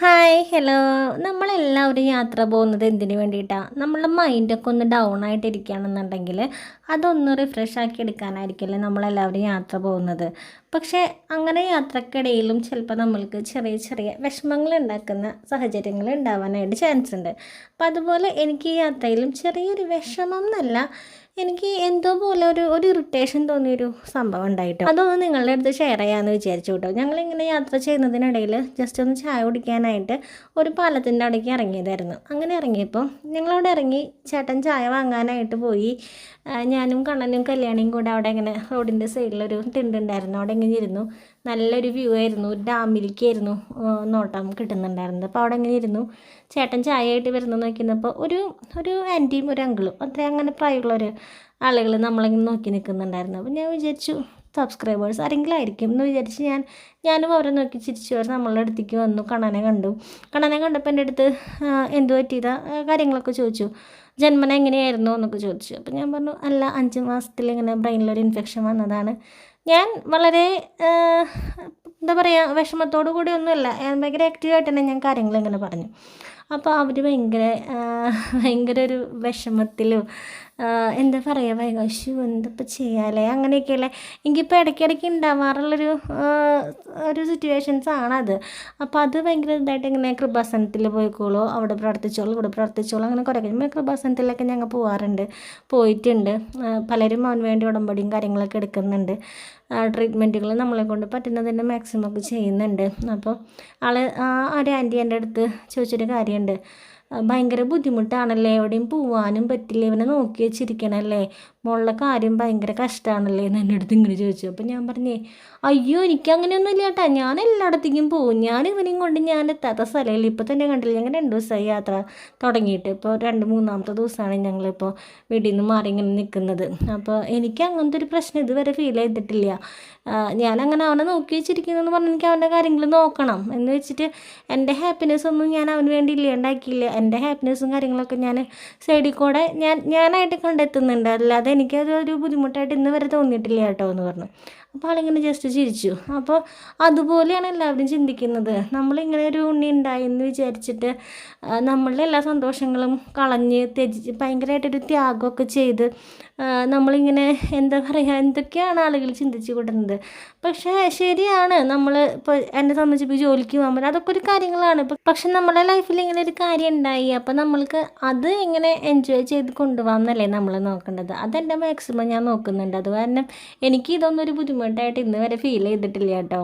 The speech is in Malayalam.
Ha! ഹായ് ഹലോ നമ്മളെല്ലാവരും യാത്ര പോകുന്നത് എന്തിനു വേണ്ടിയിട്ടാണ് നമ്മളുടെ മൈൻഡൊക്കെ ഒന്ന് ഡൗൺ ആയിട്ടിരിക്കുകയാണെന്നുണ്ടെങ്കിൽ അതൊന്ന് റിഫ്രഷ് ആക്കി എടുക്കാനായിരിക്കില്ലേ നമ്മളെല്ലാവരും യാത്ര പോകുന്നത്. പക്ഷേ അങ്ങനെ യാത്രക്കിടയിലും ചിലപ്പോൾ നമ്മൾക്ക് ചെറിയ ചെറിയ വിഷമങ്ങൾ ഉണ്ടാക്കുന്ന സാഹചര്യങ്ങൾ ഉണ്ടാവാനായിട്ട് ചാൻസ് ഉണ്ട്. അപ്പം അതുപോലെ എനിക്ക് ഈ യാത്രയിലും ചെറിയൊരു വിഷമം എന്നല്ല എനിക്ക് എന്തോ പോലെ ഒരു ഒരു ഇറിറ്റേഷൻ തോന്നിയൊരു സംഭവം ഉണ്ടായിട്ടോ. അതൊന്ന് നിങ്ങളുടെ അടുത്ത് ഷെയർ ചെയ്യാമെന്ന് വിചാരിച്ചു കേട്ടോ. ഞങ്ങളിങ്ങനെ യാത്ര ചെയ്യുന്നതിനിടയിൽ ജസ്റ്റ് ഒന്ന് ചായ കുടിക്കാനായിട്ട് ഒരു പാലത്തിന്റെ അവിടേക്ക് ഇറങ്ങിയതായിരുന്നു. അങ്ങനെ ഇറങ്ങിയപ്പോൾ ഞങ്ങളവിടെ ഇറങ്ങി ചേട്ടൻ ചായ വാങ്ങാനായിട്ട് പോയി. ഞാനും കണ്ണനും കല്യാണിയും കൂടെ അവിടെ ഇങ്ങനെ റോഡിന്റെ സൈഡിലൊരു ടിണ്ടുണ്ടായിരുന്നു അവിടെ ഇങ്ങനെ ഇരുന്നു. നല്ലൊരു വ്യൂ ആയിരുന്നു. ഡാമിലേക്കായിരുന്നു നോട്ടം കിട്ടുന്നുണ്ടായിരുന്നത്. അപ്പോൾ അവിടെ ഇങ്ങനെ ഇരുന്നു. ചേട്ടൻ ചായ ആയിട്ട് വരുന്നു നോക്കിയിരുന്നപ്പോൾ ഒരു ഒരു ആന്റിയും ഒരു അങ്കിളും അത്രയും അങ്ങനെ പ്രായമുള്ളൊരു ആളുകൾ നമ്മളിങ്ങനെ നോക്കി നിൽക്കുന്നുണ്ടായിരുന്നു. അപ്പോൾ ഞാൻ വിചാരിച്ചു സബ്സ്ക്രൈബേഴ്സ് ആരെങ്കിലും ആയിരിക്കും എന്ന് വിചാരിച്ച് ഞാൻ ഞാനും അവരെ നോക്കി ചിരിച്ചു. അവർ നമ്മളുടെ അടുത്തേക്ക് വന്നു കണ്ണനെ കണ്ടു. കണ്ണനെ കണ്ടപ്പോൾ എന്റെ അടുത്ത് എന്തു പറ്റിയതാ? കാര്യങ്ങളൊക്കെ ചോദിച്ചു. ജന്മന എങ്ങനെയായിരുന്നു എന്നൊക്കെ ചോദിച്ചു. അപ്പോൾ ഞാൻ പറഞ്ഞു അല്ല അഞ്ച് മാസത്തിൽ ഇങ്ങനെ ബ്രെയിനിലൊരു ഇൻഫെക്ഷൻ വന്നതാണ്. ഞാൻ വളരെ എന്താ പറയുക വിഷമത്തോടു കൂടി ഒന്നുമല്ല ഭയങ്കര ആക്റ്റീവായിട്ട് തന്നെ ഞാൻ കാര്യങ്ങൾ ഇങ്ങനെ പറഞ്ഞു. അപ്പോൾ അവർ ഭയങ്കര ഭയങ്കര ഒരു വിഷമത്തിലും എന്താ പറയുക വൈകാശു എന്തപ്പോൾ ചെയ്യാല്ലേ അങ്ങനെയൊക്കെയല്ലേ. എനിക്കിപ്പോൾ ഇടയ്ക്കിടയ്ക്ക് ഉണ്ടാവാറുള്ളൊരു ഒരു സിറ്റുവേഷൻസ് ആണത്. അപ്പോൾ അത് ഭയങ്കര ഇതായിട്ട് ഇങ്ങനെ കൃപാസനത്തിൽ പോയിക്കോളൂ അവിടെ പ്രാർത്ഥിച്ചോളൂ ഇവിടെ പ്രാർത്ഥിച്ചോളൂ അങ്ങനെ കുറേ കഴിയുമ്പോൾ കൃപാസനത്തിലൊക്കെ ഞങ്ങൾ പോകാറുണ്ട് പോയിട്ടുണ്ട്. പലരും അവന് വേണ്ടി ഉടമ്പടിയും കാര്യങ്ങളൊക്കെ എടുക്കുന്നുണ്ട്. ട്രീറ്റ്മെന്റുകൾ നമ്മളെ കൊണ്ട് പറ്റുന്നതിന്റെ മാക്സിമം ഒക്കെ ചെയ്യുന്നുണ്ട്. അപ്പോൾ ആൾ ആ ഒരു ആന്റി എന്റെ അടുത്ത് ചോദിച്ചൊരു കാര്യമുണ്ട് ഭയങ്കര ബുദ്ധിമുട്ടാണല്ലേ? എവിടെയും പോവാനും പറ്റില്ല. ഇവനെ നോക്കി വെച്ചിരിക്കണല്ലേ? മോളുടെ കാര്യം ഭയങ്കര കഷ്ടമാണല്ലേ എന്ന് എന്റെ അടുത്ത് ഇങ്ങനെ ചോദിച്ചു. അപ്പോൾ ഞാൻ പറഞ്ഞേ അയ്യോ എനിക്ക് അങ്ങനെയൊന്നും ഇല്ല കേട്ടാ ഞാൻ എല്ലായിടത്തേക്കും പോകും ഞാൻ ഇവനെയും കൊണ്ട് ഞാൻ എത്താത്ത സ്ഥലമില്ല? ഇപ്പോൾ തന്നെ കണ്ടില്ല ഞങ്ങൾ രണ്ട് ദിവസമായി യാത്ര തുടങ്ങിയിട്ട്. ഇപ്പോൾ രണ്ട് മൂന്നാമത്തെ ദിവസമാണ് ഞങ്ങളിപ്പോൾ വീട്ടിൽ നിന്ന് മാറി ഇങ്ങനെ നിൽക്കുന്നത്. അപ്പോൾ എനിക്ക് അങ്ങനത്തെ ഒരു പ്രശ്നം ഇതുവരെ ഫീൽ ചെയ്തിട്ടില്ല. ഞാൻ അങ്ങനെ അവനെ നോക്കി വെച്ചിരിക്കുന്നതെന്ന് പറഞ്ഞാൽ എനിക്ക് അവന്റെ കാര്യങ്ങൾ നോക്കണം. എന്ന് വെച്ചിട്ട് എന്റെ ഹാപ്പിനെസ് ഒന്നും ഞാൻ അവന് വേണ്ടി ഇല്ലാണ്ടാക്കിയില്ല. എന്റെ ഹാപ്പിനെസ്സും കാര്യങ്ങളൊക്കെ ഞാൻ സൈഡിൽ കൂടെ ഞാൻ ഞാനായിട്ട് കണ്ടെത്തുന്നുണ്ട്. അല്ലാതെ എനിക്കത് ഒരു ബുദ്ധിമുട്ടായിട്ട് ഇന്ന് വരെ തോന്നിയിട്ടില്ല കേട്ടോ എന്ന് പറഞ്ഞു. അപ്പോൾ ആളിങ്ങനെ ജസ്റ്റ് ചിരിച്ചു. അപ്പോൾ അതുപോലെയാണ് എല്ലാവരും ചിന്തിക്കുന്നത്. നമ്മളിങ്ങനെ ഒരു ഉണ്ണി ഉണ്ടായി എന്ന് വിചാരിച്ചിട്ട് നമ്മളുടെ എല്ലാ സന്തോഷങ്ങളും കളഞ്ഞ് ത്യജിച്ച് ഭയങ്കരമായിട്ടൊരു ത്യാഗമൊക്കെ ചെയ്ത് നമ്മളിങ്ങനെ എന്താ പറയുക എന്തൊക്കെയാണ് ആളുകൾ ചിന്തിച്ച് കൂട്ടുന്നത് പക്ഷേ ശരിയാണ്. നമ്മൾ ഇപ്പോൾ എന്നെ സംബന്ധിച്ച് ഇപ്പോൾ ജോലിക്ക് പോകുമ്പോൾ അതൊക്കെ ഒരു കാര്യങ്ങളാണ്. പക്ഷെ നമ്മുടെ ലൈഫിൽ ഇങ്ങനെ ഒരു കാര്യം ഉണ്ടായി. അപ്പോൾ നമ്മൾക്ക് അത് എങ്ങനെ എൻജോയ് ചെയ്ത് കൊണ്ടുപോകാം എന്നല്ലേ നമ്മൾ നോക്കേണ്ടത്. അതെന്റെ മാക്സിമം ഞാൻ നോക്കുന്നുണ്ട്. അത് കാരണം എനിക്ക് ഇതൊന്നും ഒരു ബുദ്ധിമുട്ടായിട്ട് ഇന്ന് വരെ ഫീൽ ചെയ്തിട്ടില്ല കേട്ടോ